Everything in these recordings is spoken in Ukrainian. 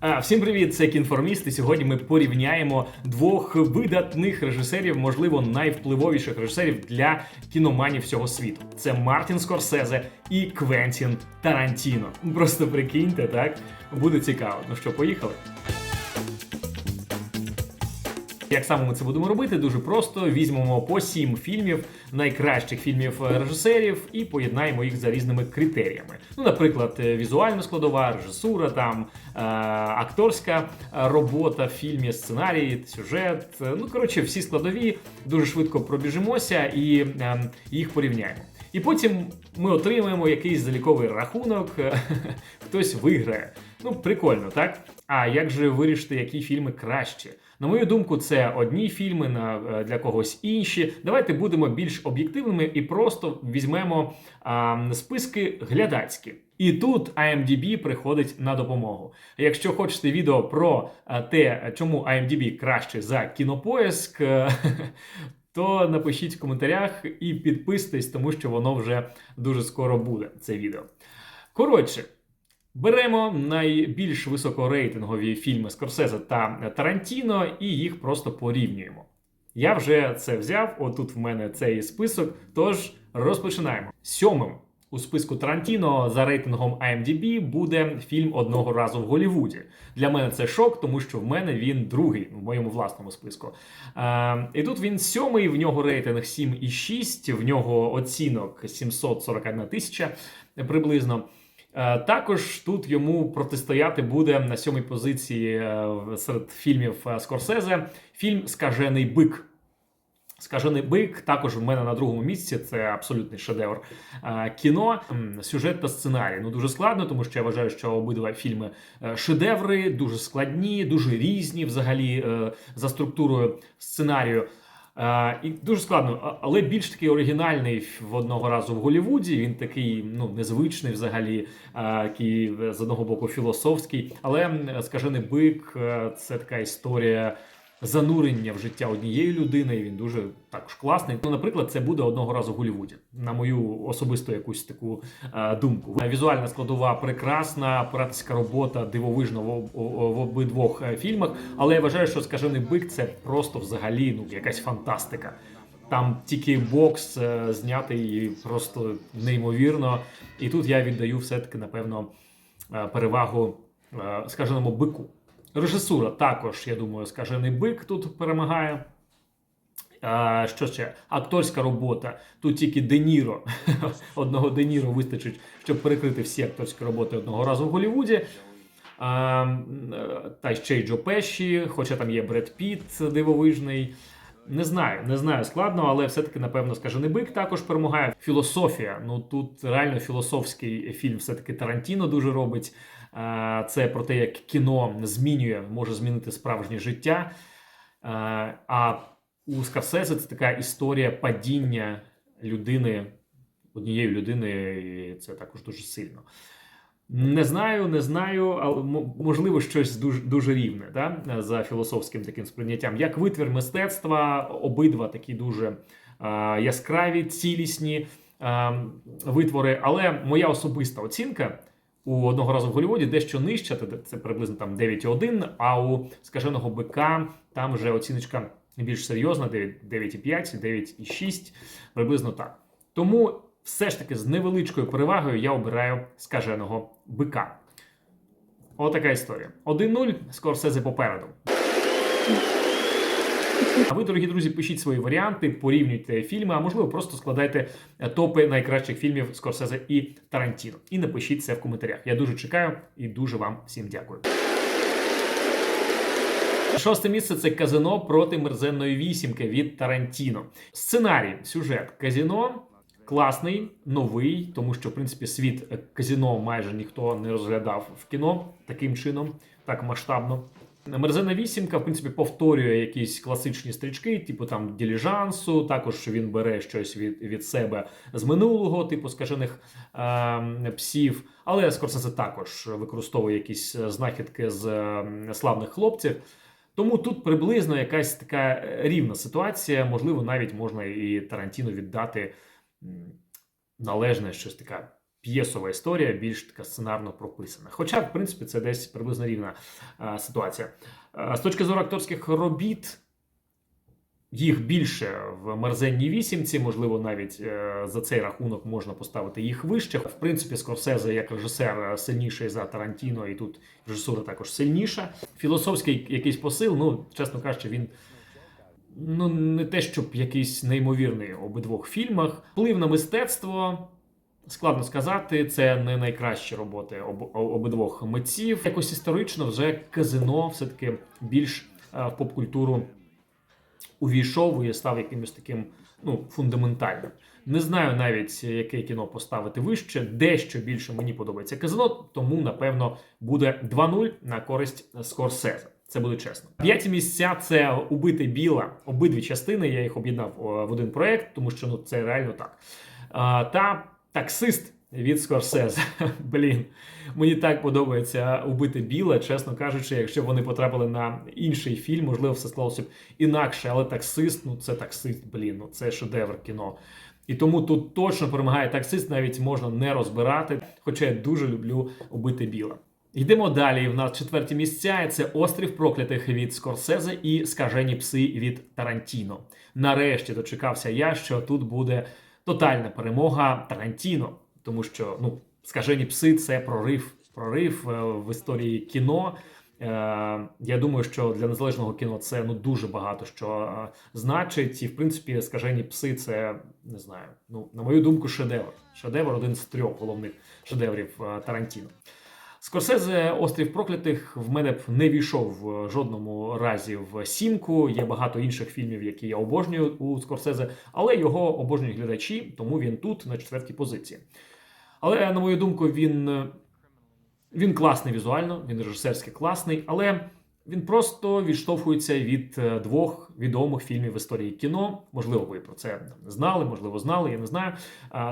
А, всім привіт, це кінформіст. І сьогодні ми порівняємо двох видатних режисерів, можливо, найвпливовіших режисерів для кіноманів всього світу. Це Мартін Скорсезе і Квентін Тарантіно. Просто прикиньте, так буде цікаво. Ну що, поїхали? Як саме ми це будемо робити? Дуже просто візьмемо по сім фільмів, найкращих фільмів е, режисерів, і поєднаємо їх за різними критеріями. Ну, наприклад, е, візуальна складова, режисура, там е, акторська е, робота в фільмі, сценарій, сюжет. Ну коротше, всі складові дуже швидко пробіжимося і е, їх порівняємо. І потім ми отримаємо якийсь заліковий рахунок, хтось виграє. Ну, прикольно, так? А як же вирішити, які фільми краще? На мою думку, це одні фільми, на е, для когось інші. Давайте будемо більш об'єктивними і просто візьмемо а, списки глядацькі. І тут IMDb приходить на допомогу. Якщо хочете відео про е, те, чому IMDb краще за кінопоиск, е, то напишіть в коментарях і підписуйтесь, тому що воно вже дуже скоро буде. Це відео. Коротше. Беремо найбільш високорейтингові фільми Скорсезе та Тарантіно і їх просто порівнюємо. Я вже це взяв. Отут в мене цей список. Тож розпочинаємо. Сьомим у списку Тарантіно за рейтингом IMDb буде фільм одного разу в Голлівуді. Для мене це шок, тому що в мене він другий в моєму власному списку. Е, і тут він сьомий, в нього рейтинг 7,6, в нього оцінок 741 тисяча приблизно. Е, Також тут йому протистояти буде на сьомій позиції е, серед фільмів е, Скорсезе фільм Скажений бик. Скажений бик також в мене на другому місці. Це абсолютний шедевр кіно. Сюжет та сценарій. Ну дуже складно, тому що я вважаю, що обидва фільми шедеври, дуже складні, дуже різні взагалі за структурою сценарію. Е, і дуже складно, але більш такий оригінальний в одного разу в Голівуді. Він такий ну незвичний взагалі, який е, з одного боку філософський. Але скажений бик е, це така історія занурення в життя однієї людини. І він дуже також класний. Ну, наприклад, це буде одного разу Голлівуді, на мою особисту якусь таку е, думку. Візуальна складова прекрасна, операторська робота дивовижна в, в обидвох е, фільмах. Але я вважаю, що скажений бик це просто взагалі ну якась фантастика. Там тільки бокс е, знятий просто неймовірно. І тут я віддаю все-таки, напевно, е, перевагу е, скаженому бику. Режисура також, я думаю, скажений бик тут перемагає. А, що ще? Акторська робота. Тут тільки Де Ніро. Одного Де Ніро вистачить, щоб перекрити всі акторські роботи одного разу в Голлівуді. А, та ще й Джо Пеші, хоча там є Бред Піт дивовижний. Не знаю, не знаю складно, але все-таки, напевно, скажений бик також перемагає. Філософія. Ну тут реально філософський фільм, все-таки Тарантіно дуже робить. Це про те, як кіно змінює, може змінити справжнє життя. А у Скорсезе це така історія падіння людини, однієї людини, і це також дуже сильно. Не знаю, не знаю, але можливо щось дуже, дуже рівне да? за філософським таким сприйняттям. Як витвір мистецтва, обидва такі дуже яскраві, цілісні витвори. Але моя особиста оцінка у одного разу в Голлівуді дещо нижча, це- приблизно там 9,1, а у скаженого бика там вже оціночка більш серйозна, 9,5, 9,6, приблизно так. Тому все ж таки з невеличкою перевагою я обираю скаженого бика. Отака історія. 1-0, Скорсезе попереду. А ви, дорогі друзі, пишіть свої варіанти, порівнюйте фільми, а можливо, просто складайте е, топи найкращих фільмів Скорсезе і Тарантіно. І напишіть це в коментарях. Я дуже чекаю і дуже вам всім дякую. Шосте місце це казино проти мерзенної вісімки від Тарантіно. Сценарій, сюжет казино класний, новий, тому що в принципі світ е, казино майже ніхто не розглядав в кіно таким чином, так масштабно. Мерзена вісімка, в принципі, повторює якісь класичні стрічки, типу там діліжансу. Також він бере щось від, від себе з минулого, типу скажених е, псів. Але Скорсезе також використовує якісь е, знахідки з е, славних хлопців. Тому тут приблизно якась така е, рівна ситуація. Можливо, навіть можна і Тарантіну віддати належне щось таке п'єсова історія, більш така сценарно прописана. Хоча, в принципі, це десь приблизно рівна е, ситуація. Е, з точки зору акторських робіт. Їх більше в мерзенній вісімці, можливо, навіть е, за цей рахунок можна поставити їх вище. В принципі, Скорсезе як режисер е, сильніший за Тарантіно, і тут режисура також сильніша. Філософський якийсь посил, ну чесно кажучи, він ну не те, щоб якийсь неймовірний в обидвох фільмах. Вплив на мистецтво. Складно сказати, це не найкращі роботи об, обидвох митців. Якось історично вже казино все-таки більш е, в поп-культуру увійшов і став якимось таким ну, фундаментальним. Не знаю навіть, яке кіно поставити вище. Дещо більше мені подобається казино, тому напевно буде 2-0 на користь Скорсезе. Це буде чесно. П'яті місця це убити біла. Обидві частини. Я їх об'єднав в один проект, тому що ну це реально так. Та таксист від Скорсезе. Блін, мені так подобається убити біла, чесно кажучи, якщо б вони потрапили на інший фільм, можливо, все склалося б інакше, але таксист, ну це таксист, блін, ну це шедевр кіно. І тому тут точно перемагає таксист, навіть можна не розбирати. Хоча я дуже люблю убити біла. Йдемо далі. В нас четверті місця. Це острів проклятих від Скорсезе і скажені пси від Тарантіно. Нарешті дочекався я, що тут буде тотальна перемога Тарантіно, тому що ну скажені пси це прорив, прорив е, в історії кіно. Е, Я думаю, що для незалежного кіно це ну дуже багато що е, значить, і в принципі, скажені пси, це не знаю. Ну на мою думку, шедевр. Шедевр один з трьох головних шедеврів Тарантіно. Скорсезе Острів проклятих в мене б не війшов в жодному разі в сімку. Є багато інших фільмів, які я обожнюю у Скорсезе, але його обожнюють глядачі, тому він тут на четвертій позиції. Але, на мою думку, він, він класний візуально, він режисерськи класний, але він просто відштовхується від е, двох відомих фільмів в історії кіно. Можливо, ви про це знали, можливо, знали, я не знаю.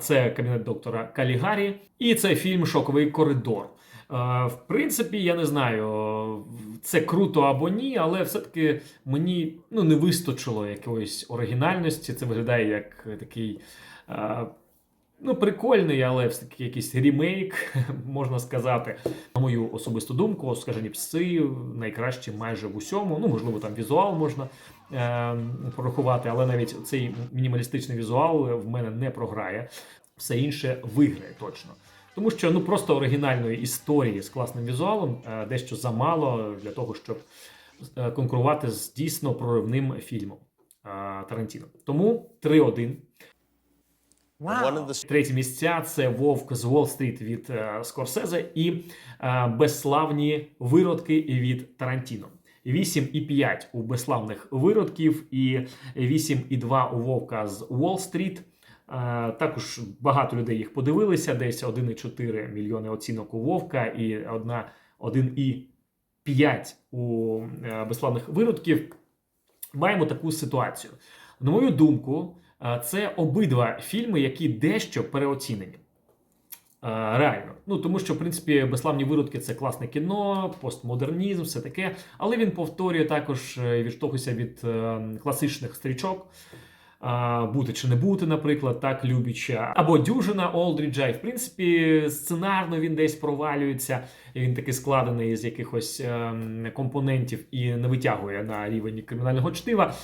Це кабінет доктора Калігарі і це фільм Шоковий коридор. Е, В принципі, я не знаю, це круто або ні, але все-таки мені ну, не вистачило якоїсь оригінальності. Це виглядає як такий. е, Ну, прикольний, але все-таки якийсь ремейк, можна сказати. На мою особисту думку, скажені пси найкращі майже в усьому. Ну, можливо, там візуал можна е, порахувати, але навіть цей мінімалістичний візуал в мене не програє. Все інше виграє точно. Тому що ну просто оригінальної історії з класним візуалом е, дещо замало для того, щоб е, конкурувати з дійсно проривним фільмом е, Тарантіно. Тому 3-1. One of the Треті місця це Вовк з Уолл-стріт від е, Скорсезе і е, безславні виродки від Тарантіно. 8,5 у безславних виродків і 8,2 у Вовка з Уолл-стріт. Е, Також багато людей їх подивилися. Десь 1,4 мільйони оцінок у Вовка і одна 1,5 у е, безславних виродків. Маємо таку ситуацію. На мою думку, е, це обидва фільми, які дещо переоцінені. Реально. Ну тому що, в принципі, безславні виродки це класне кіно, постмодернізм, все таке. Але він повторює також відштовхується від класичних стрічок. Бути чи не бути, наприклад, так Любіча. Або Дюжина Олдріджа. І в принципі, сценарно він десь провалюється. І він такий складений з якихось ем, компонентів і не витягує на рівень кримінального чтива.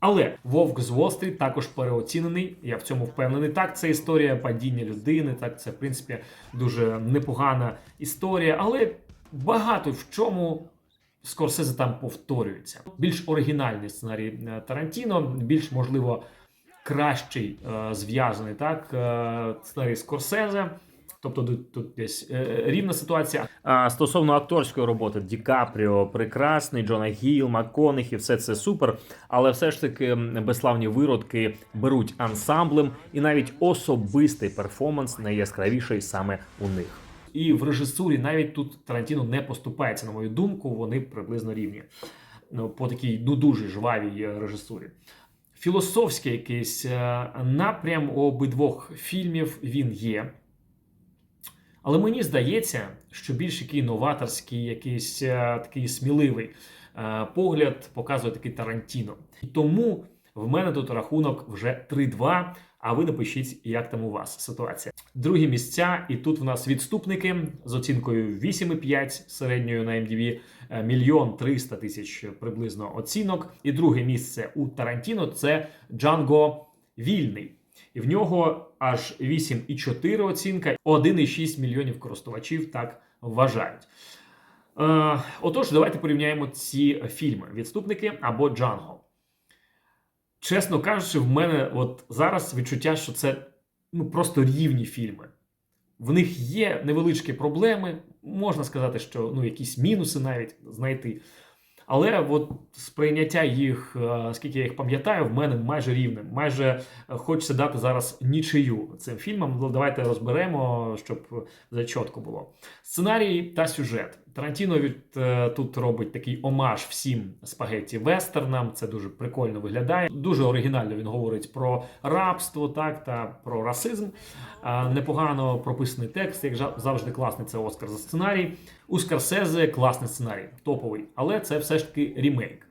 Але Вовк з Уолл-стріт також переоцінений. Я в цьому впевнений. Так, це історія падіння людини. Так, це в принципі дуже непогана історія, але багато в чому. Скорсезе там повторюється. Більш оригінальний сценарій е, Тарантіно, більш можливо кращий е, зв'язаний так е, сценарій Скорсезе. Тобто тут, тут десь рівна ситуація. А стосовно акторської роботи, Ді Капріо прекрасний, Джона Гіл, МакКонахі, все це супер. Але все ж таки безславні виродки беруть ансамблем, і навіть особистий перформанс найяскравіший саме у них. І в режисурі навіть тут Тарантіно не поступається, на мою думку, вони приблизно рівні. Ну, по такій ну дуже жвавій е, режисурі. Філософський якийсь е, напрям у обидвох фільмів він є. Але мені здається, що більш який новаторський, якийсь е, такий сміливий погляд показує такий Тарантіно. І тому в мене тут рахунок вже 3-2 А ви напишіть, як там у вас ситуація. Другі місця, і тут в нас відступники з оцінкою 8,5 середньою на MDB, е, мільйон 300 тисяч приблизно оцінок. І друге місце у Тарантіно це Джанго Вільний. І в нього аж 8,4 оцінка, 1,6 мільйонів користувачів так вважають. Е, отож, давайте порівняємо ці фільми: відступники або Джанго. Чесно кажучи, в мене от зараз відчуття, що це ну, просто рівні фільми. В них є невеличкі проблеми, можна сказати, що ну, якісь мінуси навіть знайти. Але от сприйняття їх, е, скільки я їх пам'ятаю, в мене майже рівне. Майже е, хочеться дати зараз нічию цим фільмам. Ну, Давайте розберемо, щоб зачітко було. Сценарій та сюжет. Тарантіно від е, тут робить такий омаж всім спагетті вестернам. Це дуже прикольно виглядає. Дуже оригінально він говорить про рабство, так та про расизм. Непогано прописаний текст, як завжди, класний це Оскар за сценарій. У Скорсезе класний сценарій, топовий, але це все ж таки рімейк.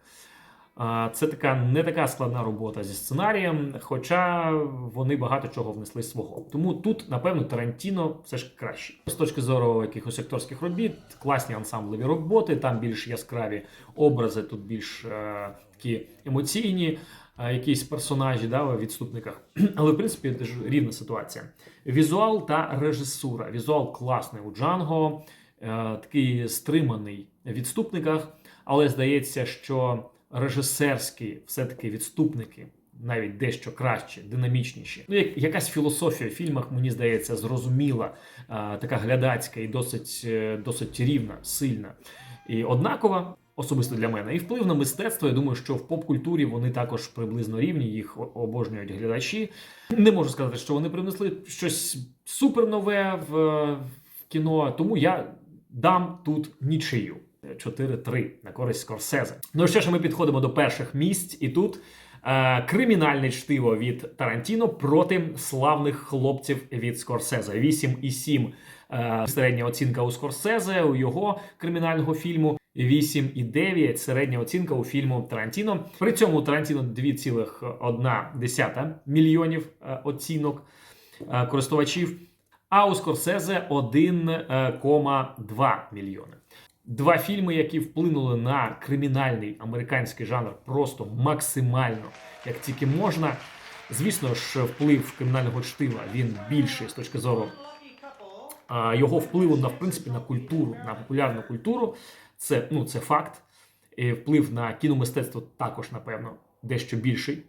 Це така не така складна робота зі сценарієм, хоча вони багато чого внесли свого. Тому тут, напевно, Тарантіно все ж краще. З точки зору якихось акторських робіт, класні ансамблеві роботи, там більш яскраві образи, тут більш е, такі емоційні. е, Якісь персонажі да, в відступниках, але в принципі теж рівна ситуація. Візуал та режисура. Візуал класний у Джанго, е, такий стриманий в відступниках, але здається, що режисерські все-таки відступники навіть дещо краще, динамічніші. Ну, як, якась філософія в фільмах, мені здається, зрозуміла, така глядацька і досить, е, досить рівна, сильна і однакова. Особисто для мене і вплив на мистецтво. Я думаю, що в поп-культурі вони також приблизно рівні, їх обожнюють глядачі. Не можу сказати, що вони принесли щось супер нове в, в кіно, тому я дам тут нічию. 4-3 на користь Скорсезе. Ну що ж, ми підходимо до перших місць, і тут е, кримінальне чтиво від Тарантіно проти славних хлопців від Скорсезе. 8,7 е, середня оцінка у Скорсезе, у його кримінального фільму. 8,9 середня оцінка у фільму Тарантіно. При цьому Тарантіно 2,1 мільйонів е, оцінок е, користувачів, а у Скорсезе 1,2 мільйони. Два фільми, які вплинули на кримінальний американський жанр просто максимально, як тільки можна. Звісно ж, вплив кримінального чтива він більший з точки зору а, його впливу на в принципі на культуру, на популярну культуру. Це ну це факт. Вплив на кіномистецтво також, напевно, дещо більший.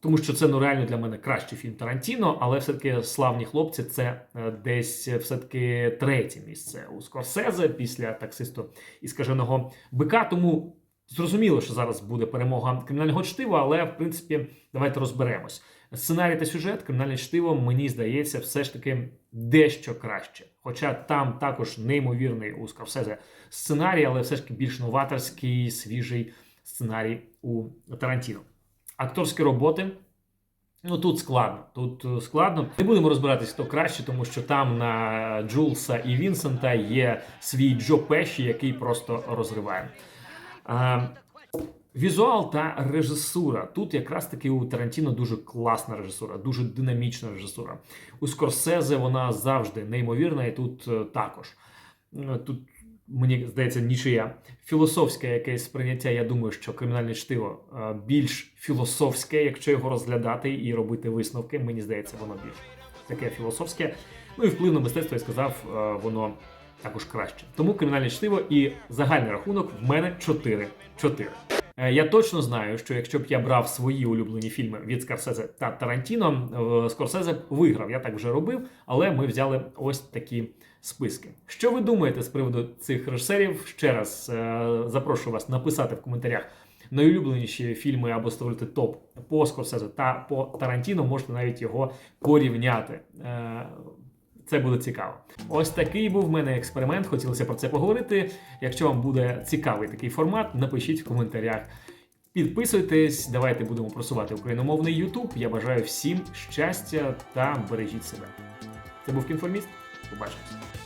Тому що це ну реально для мене кращий фільм Тарантіно, але все-таки славні хлопці це е, десь все-таки третє місце у Скорсезе після таксисту і скаженого бика. Тому зрозуміло, що зараз буде перемога кримінального чтива, але в принципі давайте розберемось. Сценарій та сюжет кримінальне чтиво, мені здається, все ж таки дещо краще. Хоча там також неймовірний у Скорсезе сценарій, але все ж таки більш новаторський, свіжий сценарій у Тарантіно. Акторські роботи. Ну тут складно. Тут е, складно. Не будемо розбиратись, хто краще, тому що там на Джулса і Вінсента є свій Джо Пеші, який просто розриває. А, Візуал та режисура. Тут якраз таки у Тарантіно дуже класна режисура, дуже динамічна режисура. У Скорсезе вона завжди неймовірна, і тут е, також. Е, Тут мені здається, нічия філософське якесь сприйняття. Я думаю, що кримінальне чтиво е, більш філософське, якщо його розглядати і робити висновки. Мені здається, воно більш таке філософське. Ну і вплив на мистецтво, я сказав, е, воно також краще. Тому кримінальне чтиво і загальний рахунок в мене 4-4. Е, Я точно знаю, що якщо б я брав свої улюблені фільми від Скорсезе та Тарантіно, Скорсезе виграв. Я так вже робив, але ми взяли ось такі списки. Що ви думаєте з приводу цих режисерів? Ще раз е, запрошую вас написати в коментарях найулюбленіші фільми або створити топ по Скорсезе та по Тарантіно. Можете навіть його порівняти. Е, Це буде цікаво. Ось такий був в мене експеримент. Хотілося про це поговорити. Якщо вам буде цікавий такий формат, напишіть в коментарях. Підписуйтесь, давайте будемо просувати україномовний YouTube. Я бажаю всім щастя та бережіть себе. Це був кінформіст. Побачимось.